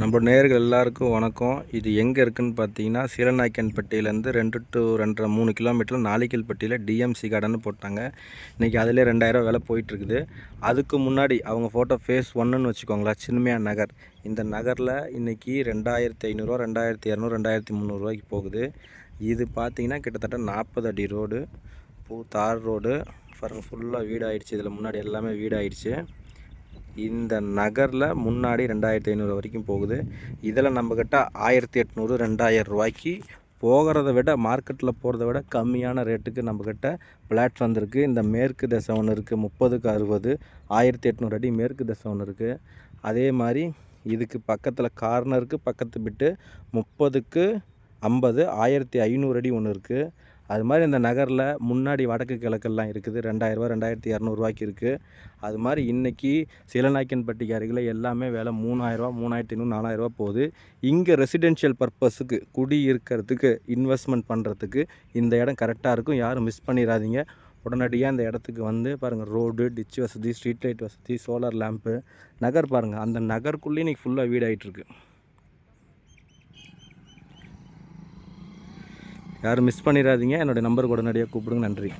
நம்ம நேர்கள் எல்லாருக்கும் வணக்கம். இது எங்கே இருக்குன்னு பார்த்தீங்கன்னா சீலநாயக்கன்பட்டியிலேருந்து ரெண்டு டு ரெண்டரை மூணு கிலோமீட்டர் நாளிக்கல்பட்டியில் டிஎம்சி கார்டன் போட்டாங்க. இன்றைக்கி அதிலே ரெண்டாயிரம் விலை போயிட்டுருக்குது. அதுக்கு முன்னாடி அவங்க ஃபோட்டோ ஃபேஸ் ஒன்றுன்னு வச்சுக்கோங்களேன் சின்மையா நகர். இந்த நகரில் இன்றைக்கி ரெண்டாயிரத்தி ஐநூறுரூவா ரெண்டாயிரத்தி இரநூறு ரெண்டாயிரத்தி முந்நூறுரூவாய்க்கு போகுது. இது பார்த்தீங்கன்னா கிட்டத்தட்ட நாற்பது அடி ரோடு பூ தார் ரோடு பாருங்கள் ஃபுல்லாக வீடு இதில் முன்னாடி எல்லாமே வீடு இந்த நகரில் முன்னாடி ரெண்டாயிரத்தி ஐநூறு வரைக்கும் போகுது. இதில் நம்மக்கிட்ட ஆயிரத்தி எட்நூறு ரெண்டாயிரம் ரூபாய்க்கு போகிறத விட மார்க்கெட்டில் போகிறத விட கம்மியான ரேட்டுக்கு நம்மக்கிட்ட பிளாட் வந்திருக்கு. இந்த மேற்கு தசை ஒன்று இருக்குது முப்பதுக்கு அறுபது ஆயிரத்தி எட்நூறு அடி மேற்கு தசை ஒன்று இருக்குது அதே மாதிரி இதுக்கு பக்கத்தில் கார்னருக்கு பக்கத்து விட்டு முப்பதுக்கு ஐம்பது ஆயிரத்தி ஐநூறு அடி ஒன்று இருக்குது அது மாதிரி இந்த நகரில் முன்னாடி வடக்கு கிழக்கெல்லாம் இருக்குது. ரெண்டாயிரரூவா ரெண்டாயிரத்தி இரநூறுவாய்க்கு இருக்குது அது மாதிரி இன்றைக்கி சிலநாய்க்கன்பட்டிக்கு அருகில் எல்லாமே விலை மூணாயிரரூவா மூணாயிரத்தி ஐநூறு நாலாயிரரூவா போகுது. இங்கே ரெசிடென்ஷியல் பர்பஸுக்கு குடி இருக்கிறதுக்கு இன்வெஸ்ட்மெண்ட் பண்ணுறதுக்கு இந்த இடம் கரெக்டாக இருக்கும். யாரும் மிஸ் பண்ணிடாதீங்க உடனடியாக இந்த இடத்துக்கு வந்து பாருங்கள் ரோடு டிச் வசதி ஸ்ட்ரீட் லைட் வசதி சோலார் லேம்ப்பு நகர் பாருங்கள் அந்த நகருக்குள்ளேயே இன்றைக்கி ஃபுல்லாக வீடு யாரும் மிஸ் பண்ணிடாதீங்க. என்னோடய நம்பருக்கு உடனடியாக கூப்பிடுங்க. நன்றி.